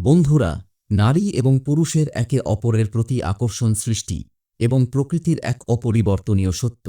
বন্ধুরা, নারী এবং পুরুষের একে অপরের প্রতি আকর্ষণ সৃষ্টি এবং প্রকৃতির এক অপরিবর্তনীয় সত্য।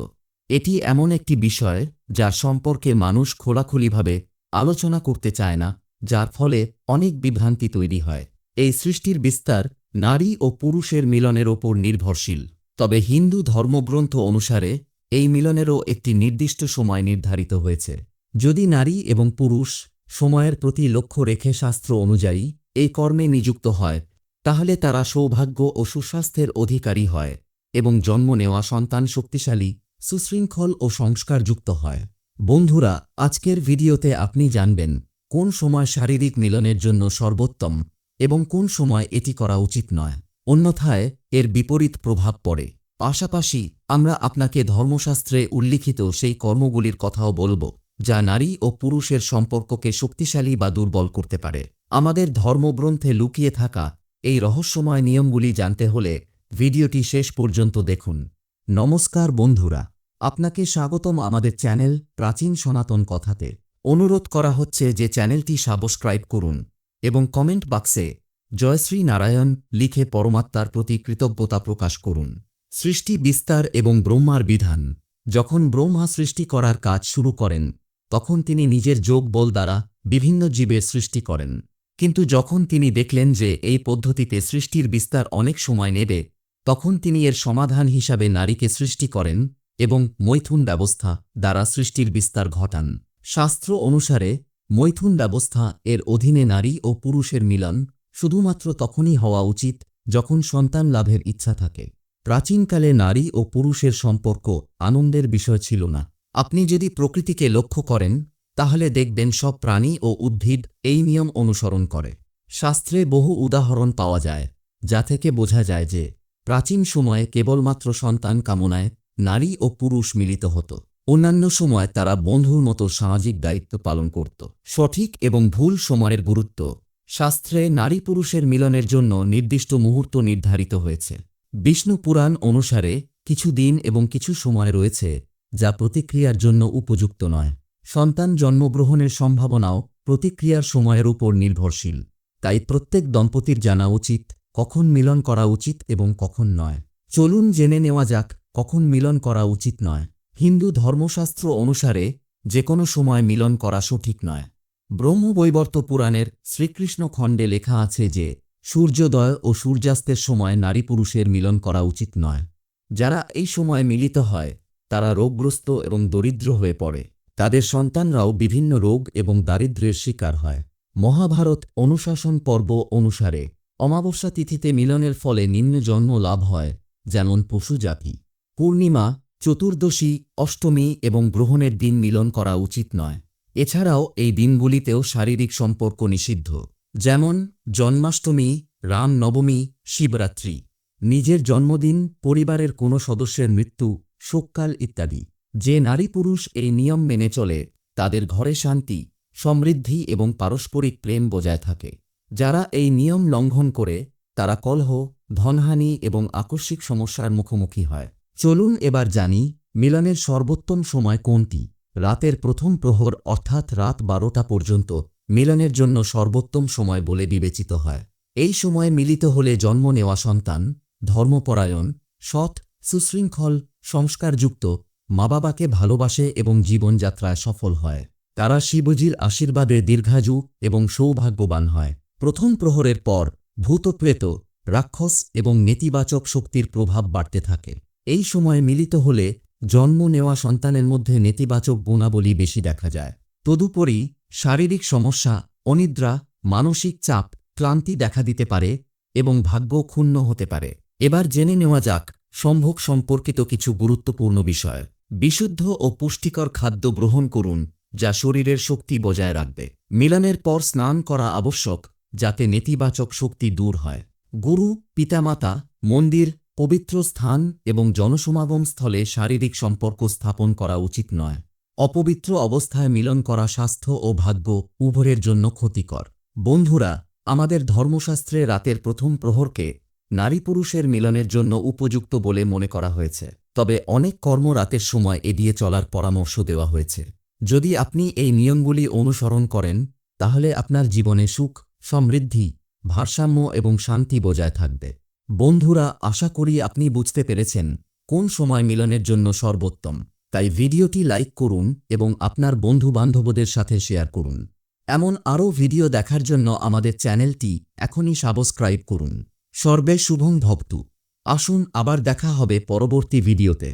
এটি এমন একটি বিষয় যার সম্পর্কে মানুষ খোলাখুলিভাবে আলোচনা করতে চায় না, যার ফলে অনেক বিভ্রান্তি তৈরি হয়। এই সৃষ্টির বিস্তার নারী ও পুরুষের মিলনের ওপর নির্ভরশীল। তবে হিন্দু ধর্মগ্রন্থ অনুসারে এই মিলনেরও একটি নির্দিষ্ট সময় নির্ধারিত হয়েছে। যদি নারী এবং পুরুষ সময়ের প্রতি লক্ষ্য রেখে শাস্ত্র অনুযায়ী এই কর্মে নিযুক্ত হয়, তাহলে তারা সৌভাগ্য ও সুস্বাস্থ্যের অধিকারী হয় এবং জন্ম নেওয়া সন্তান শক্তিশালী, সুশৃঙ্খল ও সংস্কারযুক্ত হয়। বন্ধুরা, আজকের ভিডিওতে আপনি জানবেন, কোন সময় শারীরিক মিলনের জন্য সর্বোত্তম এবং কোন সময় এটি করা উচিত নয়। অন্যথায়, এর বিপরীত প্রভাব পড়ে। পাশাপাশি, আমরা আপনাকে ধর্মশাস্ত্রে উল্লিখিত সেই কর্মগুলির কথাও বলব, যা নারী ও পুরুষের সম্পর্ককে শক্তিশালী বা দুর্বল করতে পারে। আমাদের ধর্মগ্রন্থে লুকিয়ে থাকা এই রহস্যময় নিয়মগুলি জানতে হলে ভিডিওটি শেষ পর্যন্ত দেখুন। নমস্কার বন্ধুরা, আপনাকে স্বাগতম আমাদের চ্যানেল প্রাচীন সনাতন কথাতে। অনুরোধ করা হচ্ছে যে চ্যানেলটি সাবস্ক্রাইব করুন এবং কমেন্ট বাক্সে জয়শ্রী নারায়ণ লিখে পরমাত্মার প্রতি কৃতজ্ঞতা প্রকাশ করুন। সৃষ্টি বিস্তার এবং ব্রহ্মার বিধান। যখন ব্রহ্মা সৃষ্টি করার কাজ শুরু করেন, তখন তিনি নিজের যোগ বল দ্বারা বিভিন্ন জীবের সৃষ্টি করেন। কিন্তু যখন তিনি দেখলেন যে এই পদ্ধতিতে সৃষ্টির বিস্তার অনেক সময় নেবে, তখন তিনি এর সমাধান হিসাবে নারীকে সৃষ্টি করেন এবং মৈথুন ব্যবস্থা দ্বারা সৃষ্টির বিস্তার ঘটান। শাস্ত্র অনুসারে, মৈথুন ব্যবস্থা এর অধীনে নারী ও পুরুষের মিলন শুধুমাত্র তখনই হওয়া উচিত যখন সন্তান লাভের ইচ্ছা থাকে। প্রাচীনকালে নারী ও পুরুষের সম্পর্ক আনন্দের বিষয় ছিল না। আপনি যদি প্রকৃতিকে লক্ষ্য করেন তাহলে দেখবেন সব প্রাণী ও উদ্ভিদ এই নিয়ম অনুসরণ করে। শাস্ত্রে বহু উদাহরণ পাওয়া যায়, যা থেকে বোঝা যায় যে প্রাচীন সময়ে কেবলমাত্র সন্তান কামনায় নারী ও পুরুষ মিলিত হতো। অন্যান্য সময় তারা বন্ধুর মতো সামাজিক দায়িত্ব পালন করত। সঠিক এবং ভুল সময়ের গুরুত্ব শাস্ত্রে নারী পুরুষের মিলনের জন্য নির্দিষ্ট মুহূর্ত নির্ধারিত হয়েছে। বিষ্ণু পুরাণ অনুসারে কিছু দিন এবং কিছু সময় রয়েছে যা প্রতিক্রিয়ার জন্য উপযুক্ত নয়। সন্তান জন্মগ্রহণের সম্ভাবনাও প্রতিক্রিয়ার সময়ের উপর নির্ভরশীল, তাই প্রত্যেক দম্পতির জানা উচিত কখন মিলন করা উচিত এবং কখন নয়। চলুন জেনে নেওয়া যাক কখন মিলন করা উচিত নয়। হিন্দু ধর্মশাস্ত্র অনুসারে যে কোনো সময় মিলন করা সঠিক নয়। ব্রহ্মবৈবর্ত পুরাণের শ্রীকৃষ্ণ খণ্ডে লেখা আছে যে, সূর্যোদয় ও সূর্যাস্তের সময় নারী পুরুষের মিলন করা উচিত নয়। যারা এই সময় মিলিত হয়, তারা রোগগ্রস্ত এবং দরিদ্র হয়ে পড়ে। তাদের সন্তানরাও বিভিন্ন রোগ এবং দারিদ্র্যের শিকার হয়। মহাভারত অনুশাসন পর্ব অনুসারে অমাবস্যা তিথিতে মিলনের ফলে নিম্ন জন্ম লাভ হয়, যেমন পশু জাতি। পূর্ণিমা, চতুর্দশী, অষ্টমী এবং গ্রহণের দিন মিলন করা উচিত নয়। এছাড়াও এই দিনগুলিতেও শারীরিক সম্পর্ক নিষিদ্ধ, যেমন জন্মাষ্টমী রাম নবমী শিবরাত্রি। নিজের জন্মদিন, পরিবারের কোনো সদস্যের মৃত্যু, শোককাল ইত্যাদি। যে নারী পুরুষ এই নিয়ম মেনে চলে, তাদের ঘরে শান্তি, সমৃদ্ধি এবং পারস্পরিক প্রেম বজায় থাকে। যারা এই নিয়ম লঙ্ঘন করে, তারা কলহ, ধনহানি এবং আকস্মিক সমস্যার মুখোমুখি হয়। চলুন এবার জানি, মিলনের সর্বোত্তম সময় কোনটি? রাতের প্রথম প্রহর অর্থাৎ রাত বারোটা পর্যন্ত মিলনের জন্য সর্বোত্তম সময় বলে বিবেচিত হয়। এই সময়ে মিলিত হলে জন্ম নেওয়া সন্তান, ধর্মপরায়ণ, সৎ, সুশৃঙ্খল, সংস্কারযুক্ত মা বাবাকে ভালোবাসে এবং জীবনযাত্রায় সফল হয়। তারা শিবজির আশীর্বাদে দীর্ঘাযু এবং সৌভাগ্যবান হয়। প্রথম প্রহরের পর, ভূতপ্রেত, রাক্ষস এবং নেতিবাচক শক্তির প্রভাব বাড়তে থাকে। এই সময়ে মিলিত হলে জন্ম নেওয়া সন্তানের মধ্যে নেতিবাচক গুণাবলী বেশি দেখা যায়। তদুপরি, শারীরিক সমস্যা, অনিদ্রা, মানসিক চাপ, ক্লান্তি দেখা দিতে পারে এবং ভাগ্য ক্ষুণ্ণ হতে পারে। এবার জেনে নেওয়া যাক সম্ভোগ সম্পর্কিত কিছু গুরুত্বপূর্ণ বিষয়। বিশুদ্ধ ও পুষ্টিকর খাদ্য গ্রহণ করুন, যা শরীরের শক্তি বজায় রাখবে। মিলনের পর স্নান করা আবশ্যক, যাতে নেতিবাচক শক্তি দূর হয়। গুরু, পিতামাতা, মন্দির, পবিত্র স্থান এবং জনসমাগম স্থলে শারীরিক সম্পর্ক স্থাপন করা উচিত নয়। অপবিত্র অবস্থায় মিলন করা স্বাস্থ্য ও ভাগ্য উভয়ের জন্য ক্ষতিকর। বন্ধুরা, আমাদের ধর্মশাস্ত্রে রাতের প্রথম প্রহরকে নারী পুরুষের মিলনের জন্য উপযুক্ত বলে মনে করা হয়েছে। তবে অনেক কর্ম রাতের সময় এড়িয়ে চলার পরামর্শ দেওয়া হয়েছে। যদি আপনি এই নিয়মগুলি অনুসরণ করেন, তাহলে আপনার জীবনে সুখ, সমৃদ্ধি, ভারসাম্য এবং শান্তি বজায় থাকবে। বন্ধুরা, আশা করি আপনি বুঝতে পেরেছেন কোন সময় মিলনের জন্য সর্বোত্তম। তাই ভিডিওটি লাইক করুন এবং আপনার বন্ধু বান্ধবদের সাথে শেয়ার করুন। এমন আরও ভিডিও দেখার জন্য আমাদের চ্যানেলটি এখনই সাবস্ক্রাইব করুন। সর্বে শুভং ভক্তু আসুন আবার দেখা হবে পরবর্তী ভিডিওতে।